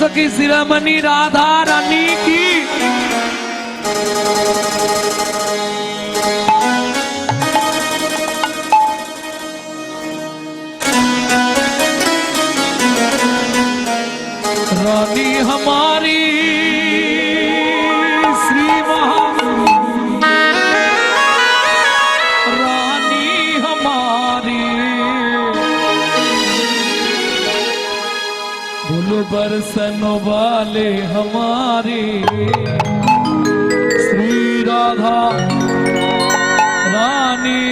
সখী শিরামণি রাধা রানী কি बोलो बरसन वाले हमारे श्री राधा रानी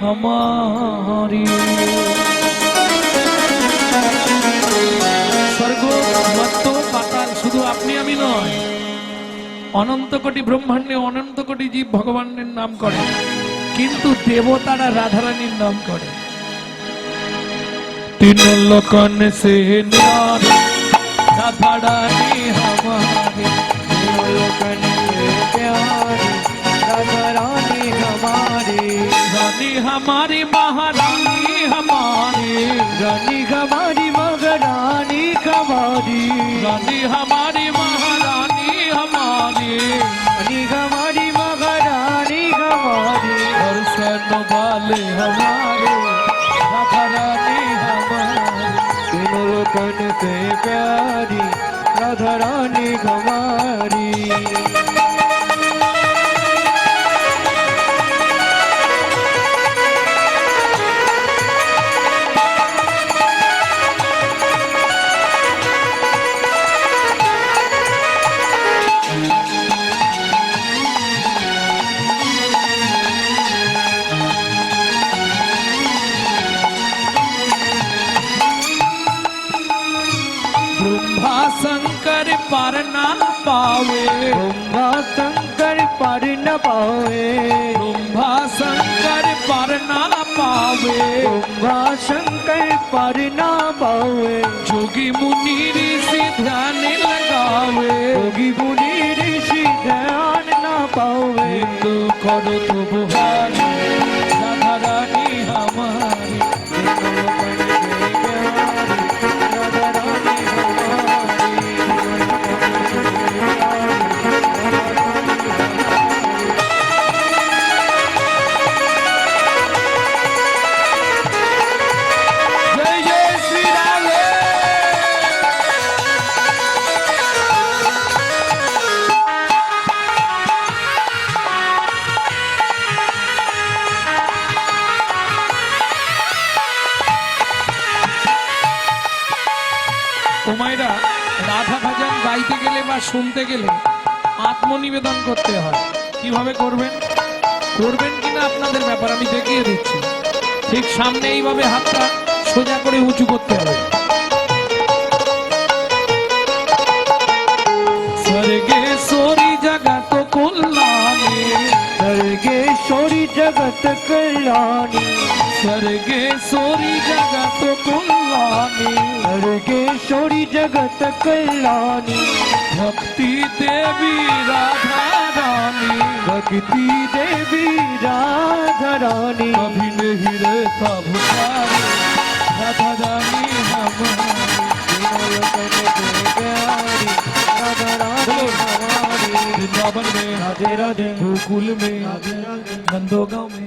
हमारी স্বর্গ মত্ত পাতাল শুধু আপনি আমি নয় অনন্ত কোটি ব্রহ্মাণ্ডে অনন্ত কোটি জীব ভগবানের নাম করে কিন্তু দেবতারা রাধারানীর নাম করে तीन लोकन से न्यारी राधा रानी हमारी प्यारी रानी हमारी। रानी हमारी महारानी, हमारी। रानी हमारी महारानी, हमारी। रानी हमारी महारानी, हमारी। रानी हमारी महारानी, हमारी। दर्शन वाले हमारे रानी हमारी। तीनों लोकन से प्यारी। पावे ब्रह्मा शंकर पर ना पावे ब्रह्मा शंकर पर न पावे जोगी मुनि ऋषि ध्यान लगावे योगी मुनि ऋषि ध्यान न पावे हिंदू करो तो बुहारी কথা শুনতে গেলে আত্মনিবেদন করতে হয়। কীভাবে করবেন? করবেন কিনা আপনাদের ব্যাপার আমি দেখিয়ে দিচ্ছি। ঠিক সামনে এইভাবে হাতটা সোজা করে উঁচু করতে হবে। স্বর্গেশ্বরী জগত কল্যাণী। স্বর্গেশ্বরী সরি জগত কল্যাণী। सर्गेश्वरी जगत कल्याणी। भक्ति देवी राधा रानी। भक्ति देवी राधा रानी। कभी नहीं रहता भुखारी रानी हमारी के राधा रानी। हमारी वृंदावन में राधे राधे। गोकुल में राधे राधे। नंदोगांव में।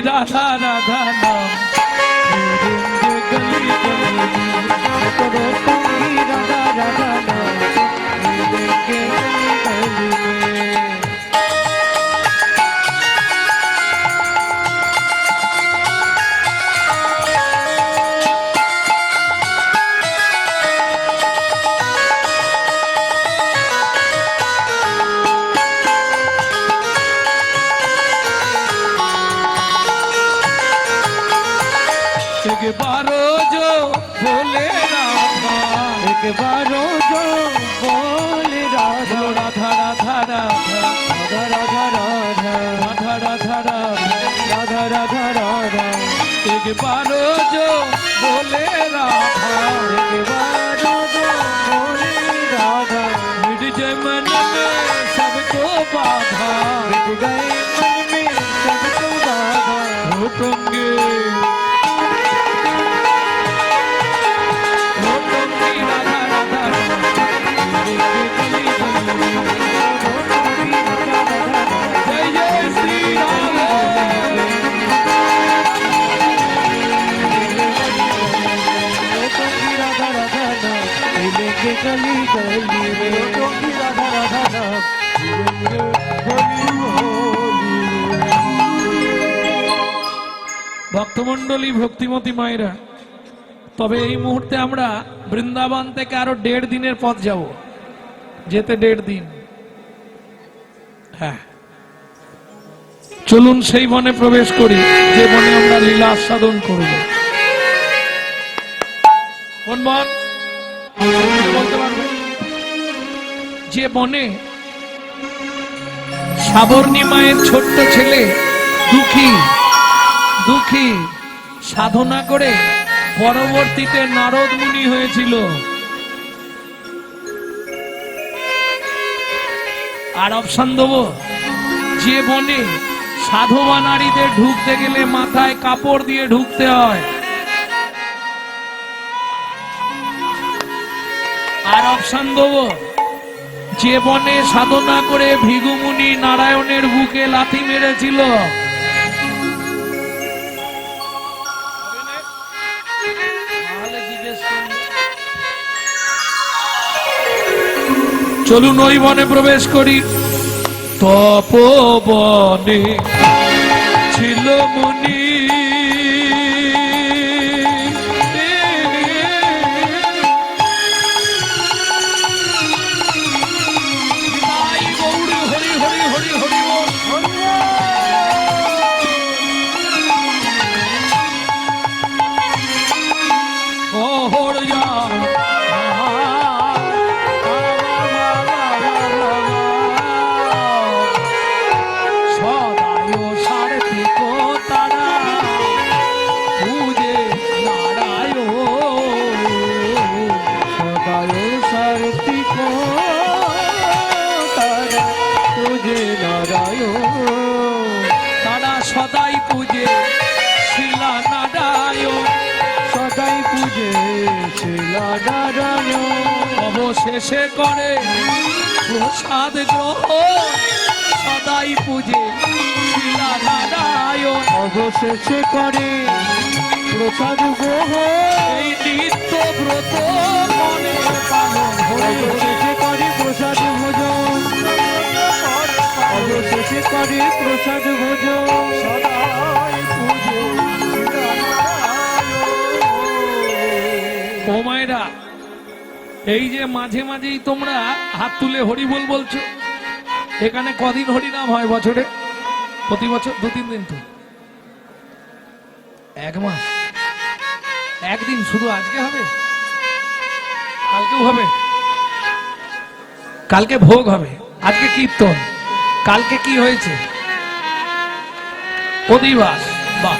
da da da da. ভক্তমন্ডলী ভক্তিমতী মায়েরা, তবে এই মুহূর্তে আমরা বৃন্দাবন থেকে আরও দেড় দিনের পথ যাব। যেতে দেড় দিন। হ্যাঁ। চলুন সেই বনে প্রবেশ করি, যে বনে আমরা লীলা আস্বাদন করব। কোন বন? যে বনে সাবর্ণী মায়ের ছোট্ট ছেলে দুঃখী দুঃখী সাধনা করে পরবর্তীতে নারদ মুনি হয়েছিল। আর অপশন দেবো, যে বনে সাধবা নারীদের ঢুকতে গেলে মাথায় কাপড় দিয়ে ঢুকতে হয়। আর অপশন দেবো, যে বনে সাধনা করে ভিগুমুনি নারায়ণের বুকে লাথি মেরেছিল। চলুন ওই বনে প্রবেশ করি। তপবনে। অবশেষে করে। প্রসাদ গ্রহণ সদাই পূজে। অবশেষে করে প্রসাদ গ্রহ। এই নিত্য ব্রত মনে পালন অবশেষে করে প্রসাদ ভোজন। অবশেষে করে প্রসাদ ভোজন। এই যে মাঝে মাঝেই তোমরা হাত তুলে হরি বল বলছো, এখানে কদিন হরিনাম হয় বছরে? প্রতি বছর? দু, তিন দিন তো। এক মাস। একদিন শুধু আজকে হবে? কালকেও হবে? কালকে ভোগ হবে। আজকে কীর্তন। কালকে কি হয়েছে? অধিবাস। বা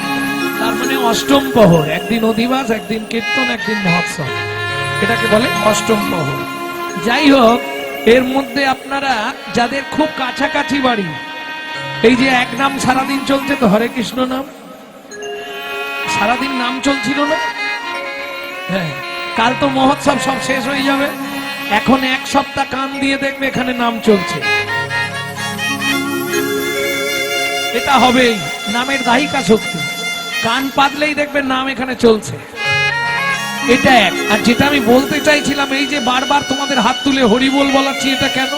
তার মানে অষ্টম প্রহর। একদিন অধিবাস, একদিন কীর্তন, একদিন মহোৎসব। এটাকে বলে অষ্টম প্রহর যাই হোক, এর মধ্যে আপনারা যাদের খুব কাছাকাছি বাড়ি, এই যে এক নাম সারাদিন চলছে তো, হরে কৃষ্ণ নাম। সারাদিন নাম চলছিল না? হ্যাঁ কাল তো মহোৎসব সব শেষ হয়ে যাবে। এখন এক সপ্তাহ কান দিয়ে দেখবে এখানে নাম চলছে। এটা হবেই, নামের দাহিকা শক্তি। কান পাতলেই দেখবেন নাম এখানে চলছে। এটা এক। আর যেটা আমি বলতে চাইছিলাম, এই যে বারবার তোমাদের হাত তুলে হরিবোল বলাচ্ছি, এটা কেন?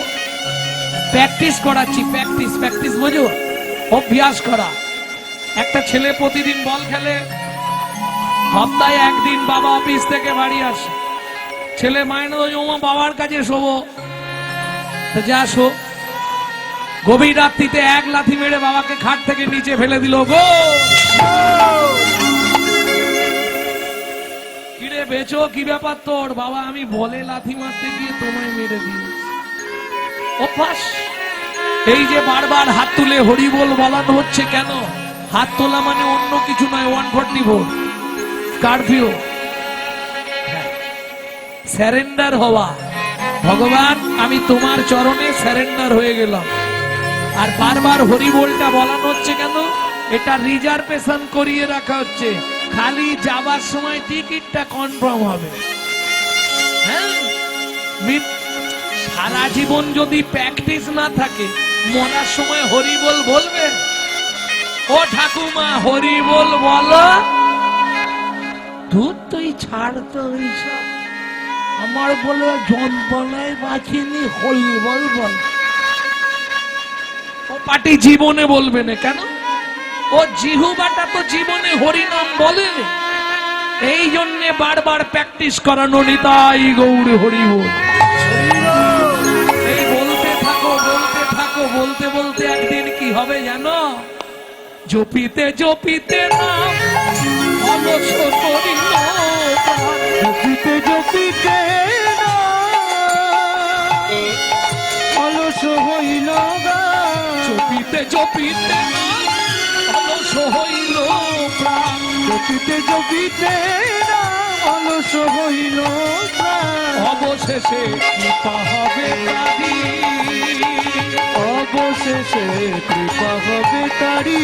প্র্যাকটিস করাচ্ছি, প্র্যাকটিস প্র্যাকটিস বোঝো? অভ্যাস করা। একটা ছেলে প্রতিদিন বল খেলে, সপ্তাহে একদিন বাবা অফিস থেকে বাড়ি আসে। ছেলে মায়না ওমা বাবার কাছে শোবো। যা শো। গভীর রাত্রিতে এক লাথি মেরে বাবাকে খাট থেকে নিচে ফেলে দিল। গো! কিরে বেচো, কি ব্যাপার তোর? বাবা, আমি বলে লাথি মারতে গিয়ে তোমায় মেরে দিই অভ্যাস এই যে বারবার হাত তুলে হরিবোল বলানো হচ্ছে কেন? হাত তোলা মানে অন্য কিছু নয় ওয়ান ফর্টি ভোর কারফিউ স্যারেন্ডার হওয়া। ভগবান, আমি তোমার চরণে স্যারেন্ডার হয়ে গেলাম। আর বারবার হরিবোলটা বলানো হচ্ছে কেন? এটা রিজার্ভেশন করিয়ে রাখা হচ্ছে। খালি যাবার সময় টিকিটটা কনফার্ম হবে। হ্যাঁ? সারা জীবন যদি প্র্যাকটিস না থাকে, মরার সময় হরিবোল বলবে? ও ঠাকুমা, হরিবোল বলো। দুধ তুই ছাড় তো এইসব আমার বলে যন্ত্রণায় বাঁচিনি, হরিবোল বল। ও পাটি জীবনে বলবে না কেন? ও জিহুবাটা তো জীবনে হরিনাম বলেনি এই জন্যে বারবার প্র্যাকটিস করানো নিতাই গৌর হরিবোল এই বলতে থাকো বলতে থাকো বলতে বলতে একদিন কি হবে জানো? জপিতে জপিতে নাম অলস করিল জপিতে জপিতে অলস হইল জপিতে জপিতে নাম হইল প্রাণ। জপিতে না অলস হইল অবশেষে কৃপা হবে তারি। অবশেষে কৃপা হবে তারি।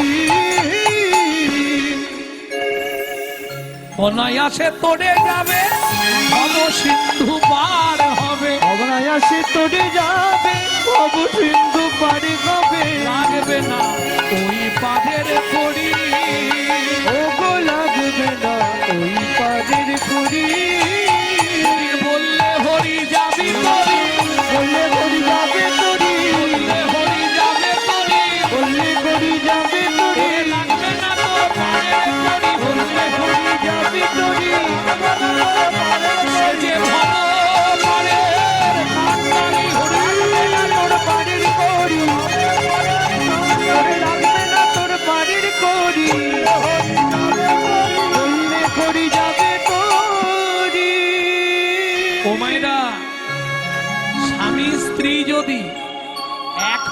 অনায়াসে তোড়ে যাবে ভব সিন্ধু পার হবে। অবনায়াসে তোরে যাবে অব সিন্ধু পারি হবে। লাগবে না। ওই পাখের করি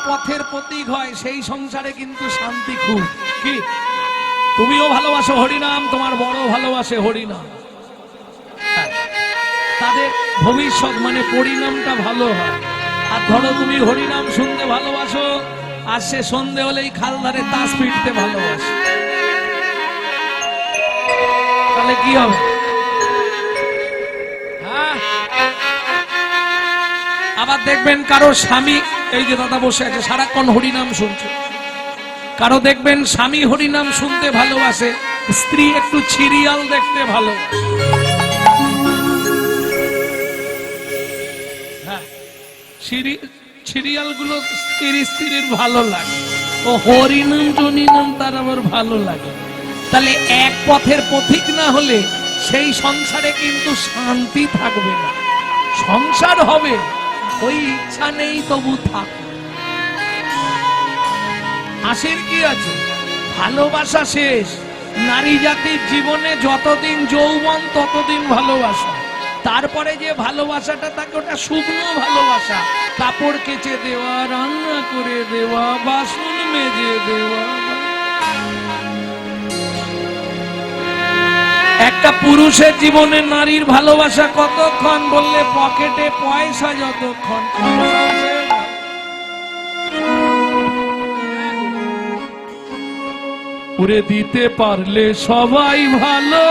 পথের প্রতীক হয়, সেই সংসারে কিন্তু শান্তি খুব। কি? তুমিও ভালোবাসো হরিনাম, তোমার বড় ভালোবাসে হরিনাম। হ্যাঁ। তাদের ভবিষ্যৎ মানে পরিণামটা ভালো হয়। আর ধরো তুমি হরিনাম শুনতে ভালোবাসো, আর সে সন্ধে হলেই খাল ধারে তাস পিটতে ভালোবাসে। তাহলে কি হবে? আবার দেখবেন কারও স্বামী, এই যে দাদা বসে আছে, সারাক্ষণ হরিনাম শুনছে। কারও দেখবেন স্বামী হরিনাম শুনতে ভালোবাসে, স্ত্রী একটু সিরিয়াল দেখতে ভালো। সিরিয়ালগুলো স্ত্রীর স্ত্রীর ভালো লাগে। ও হরিনাম জনিনাম তার আবার ভালো লাগে। তাহলে এক পথের পথিক না হলে সেই সংসারে কিন্তু শান্তি থাকবে না। সংসার হবে। ওই ইচ্ছা নেই তবু থাক। হাসির কি আছে? ভালোবাসা শেষ। নারী জাতির জীবনে যতদিন যৌবন, ততদিন ভালোবাসা। তারপরে যে ভালোবাসাটা থাকে ওটা শুকনো ভালোবাসা। কাপড় কেচে দেওয়া, রান্না করে দেওয়া, বাসন মেজে দেওয়া। একটা পুরুষের জীবনে নারীর ভালোবাসা কতক্ষণ বললে পকেটে পয়সা যতক্ষণ? উড়ে দিতে পারলে সবাই ভালো।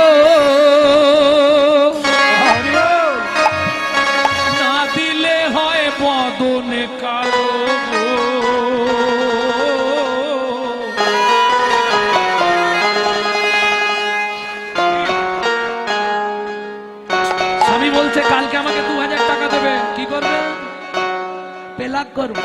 করবে।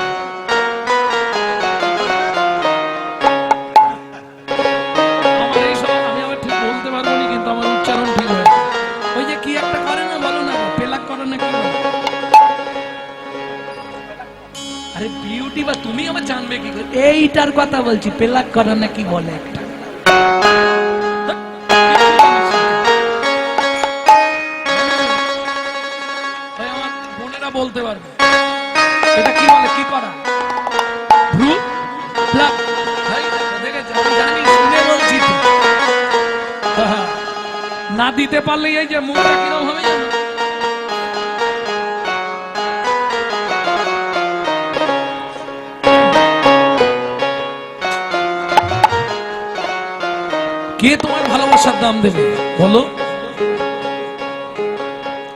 আমার এই সব আমি আবার ঠিক বলতে পারব না কিন্তু আমার উচ্চারণ ঠিক হয়েছে ওই যে কি একটা করে না বলো না পেলাক করে না কি? আরে বিউটি বা তুমি আমার জানবে কি করে? এইটার কথা বলছি পেলাক করে না কি বলে একটা? দিতে পারলেই এই যে মুখটা কিরম হবে কে তোমার ভালোবাসার দাম দেবে? বলো।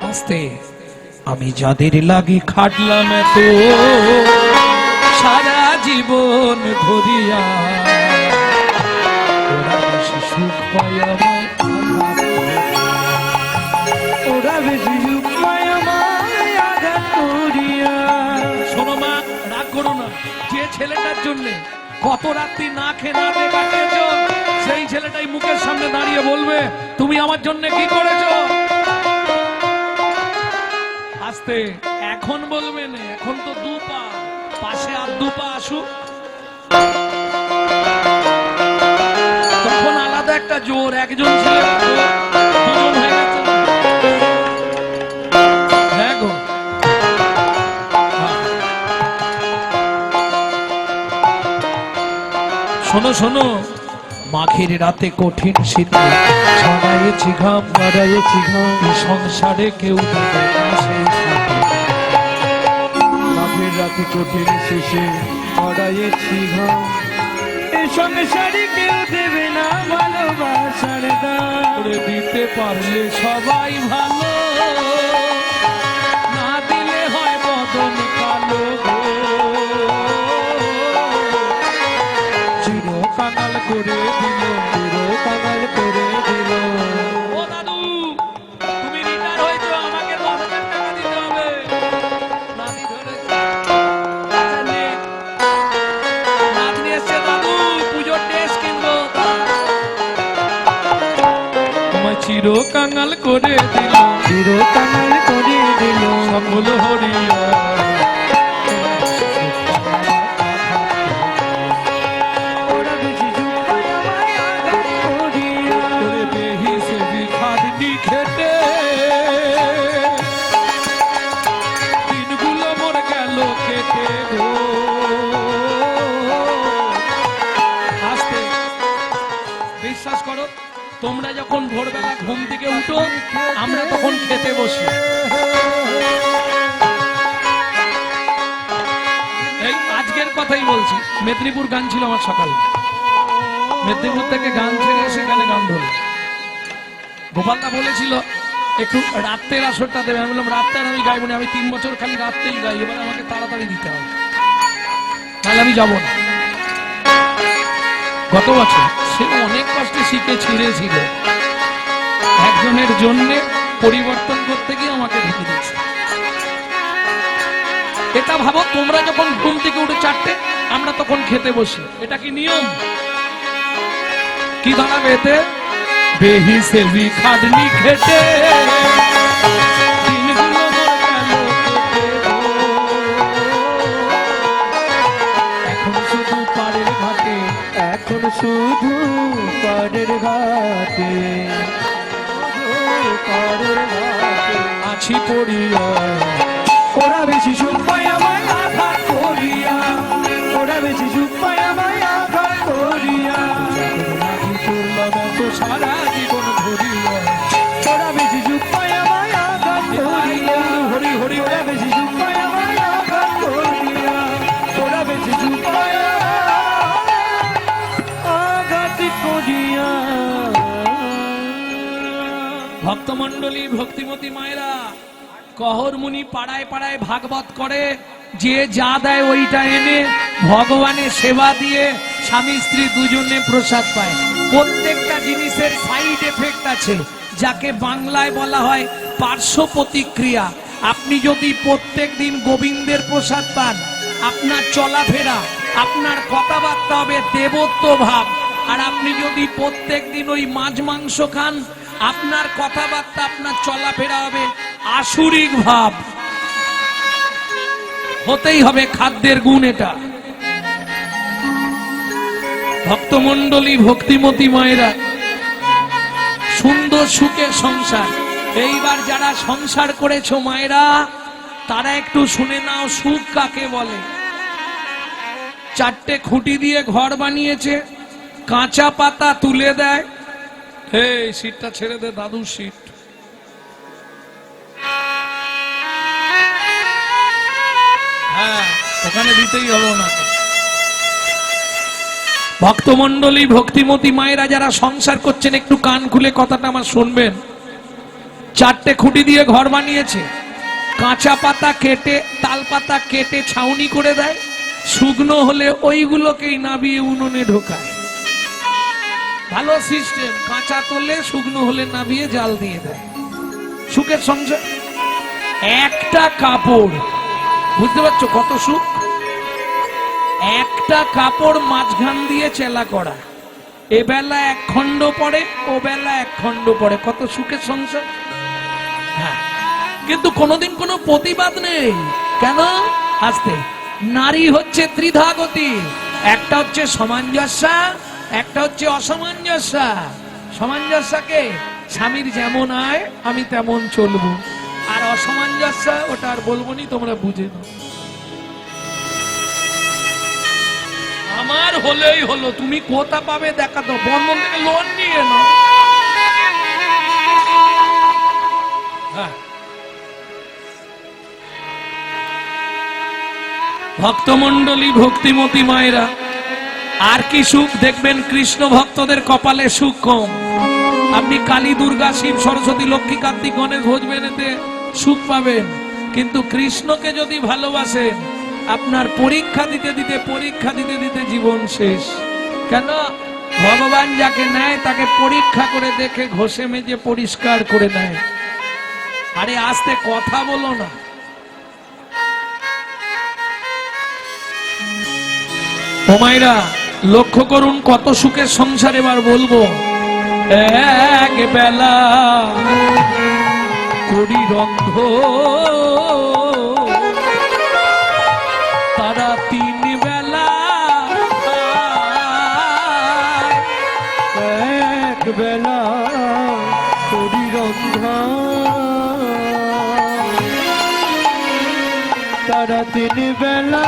আস্তে। আমি যাদের লাগি খাটলাম এত, সারা জীবন ধরিয়া পায় ছেলেটার জন্য কত রাত্রি না খেয়ে না কাটিয়েছো? সেই ছেলেটাই মুখের সামনে দাঁড়িয়ে বলবে, তুমি আমার জন্য কি করেছ? আসতে এখন বলবে না, এখন তো দু পা, পাশে আর দু পা আসুক। তখন আলাদা একটা জোর, একজন ছিল শোনো শোনো। মাঘের রাতে কঠিন শীতে। ছড়াইছি সংসারে কেউ। মাঘের রাতে কঠিন শেষে অড়াইয়েছি ঘাম। সংসারে কেউ দেবে না ভালোবাসার দিতে পারলে সবাই ভালো। করে দিল পুরো কাঙাল করে দিল। ও দাদু তুমি রিটায়ার হয়েছো আমাকে দশ হাজার টাকা দিতে হবে। নাতি ধরেছে নাতনি এসছে দাদু পুজোর ড্রেস কিনবো। তোমায় চির কাঙাল করে দিল। পুরো কাঙাল করে দিল। সকল হরিয়া খেতে বসি। এই আজকের কথাই বলছি, মেদিনীপুর গান ছিল আমার সকালে। মেদিনীপুর থেকে গান ছেড়ে এসে এখানে গান ধরলো। গোপালদা বলেছিল, একটু রাত্রের আসরটা দেবে। আমি বললাম, রাত্রে আমি গাইবো না, আমি তিন বছর খালি রাত্রেই গাই, এবার আমাকে তাড়াতাড়ি দিতে হবে। তাহলে আমি যাব না। গত বছর সে অনেক কষ্টে শিখে ছিঁড়েছিল। একজনের জন্য পরিবর্তন করতে গিয়ে আমাকে ঢেকে দিয়েছে। এটা ভাবো, তোমরা যখন ঘুম থেকে উঠে চারটে, আমরা তখন খেতে বসি। এটা কি নিয়ম? কি দাঁড়াবে এতে বেহি সেবি খাদনি এখন শুধু পাড়ের ঘাটে। আছি পড়িয়া ওরা বেশি সুখ ভক্তমন্ডলী ভক্তিমতী মায়েরা, কহর মুনি পাড়ায় পাড়ায় ভাগবত করে, যে যা দেয় ওইটা এনে ভগবানের সেবা দিয়ে স্বামী স্ত্রী দুজনে প্রসাদ পায়। প্রত্যেকটা জিনিসের সাইড এফেক্ট আছে, যাকে বাংলায় বলা হয় পার্শ্ব প্রতিক্রিয়া। আপনি যদি প্রত্যেক দিন গোবিন্দের প্রসাদ পান, আপনার চলাফেরা, আপনার কথাবার্তা হবে দেবত্ব ভাব। আর আপনি যদি প্রত্যেক দিন ওই মাছ মাংস খান আপনার কথাবার্তা, আপনার চলাফেরা হবে আসুরিক ভাব। হতেই হবে খাদ্যের গুণ এটা। ভক্তমন্ডলী ভক্তিমতী মায়েরা, সুন্দর সুখের সংসার। এইবার যারা সংসার করেছ মায়েরা, তারা একটু শুনে নাও সুখ কাকে বলে। চারটে খুঁটি দিয়ে ঘর বানিয়েছে, কাঁচা পাতা তুলে দেয় হে সিটটা ছেড়ে দে দাদু সিট। হ্যাঁ ওখানে দিতেই হলো না ভক্তমন্ডলী ভক্তিমতী মায়েরা যারা সংসার করছেন, একটু কান খুলে কথাটা আমার শুনবেন। চারটে খুঁটি দিয়ে ঘর বানিয়েছে। কাঁচা পাতা কেটে, তাল পাতা কেটে ছাউনি করে দেয়। শুকনো হলে ওইগুলোকেই নাবিয়ে উনুনে ঢোকায়। ভালো সিস্টেম, কাঁচা তোলে শুকনো হলে নাবিয়ে জাল দিয়ে দেয়। সুখের সংসার। একটা কাপড়, বুঝতে পারছ কত সুখ? একটা কাপড় মাঝখান দিয়ে চেলা করা। এবেলা এক খণ্ড পড়ে ও বেলা এক খণ্ড পড়ে কত সুখের সংসার। হ্যাঁ কিন্তু কোনোদিন কোনো প্রতিবাদ নেই। কেন? আসতে। নারী হচ্ছে ত্রিধাগতি, একটা হচ্ছে সামঞ্জস্যা একটা হচ্ছে অসামঞ্জস্যা। সামঞ্জস্যাকে স্বামীর যেমন আয়, আমি তেমন চলবো। আর অসামঞ্জস্যা, ওটা আর বলব নি, তোমরা বুঝে আমার হলেই হলো, তুমি কোথা পাবে দেখা তো বন্ধন থেকে লোন নিয়ে নাও। হ্যাঁ। ভক্তমন্ডলী ভক্তিমতী মায়েরা আর কি সুখ দেখবেন কৃষ্ণ ভক্তদের কপালে সুখ কম। আপনি কালী দুর্গা, শিব, সরস্বতী, লক্ষ্মী, কার্তিক, গণেশ ভোজবেন এতে সুখ পাবেন। কিন্তু কৃষ্ণকে যদি ভালোবাসেন, আপনার পরীক্ষা দিতে দিতে, পরীক্ষা দিতে দিতে জীবন শেষ। কেন? ভগবান যাকে নেয়, তাকে পরীক্ষা করে দেখে ঘষে মেজে পরিষ্কার করে নেয়। আরে আস্তে কথা বলো না। ওমাইরা লক্ষ্য করুন কত সুখের সংসার এবার বলব এক বেলা করি রন্ধ, তারা তিন বেলা। এক বেলা করি রন্ধা, তারা তিন বেলা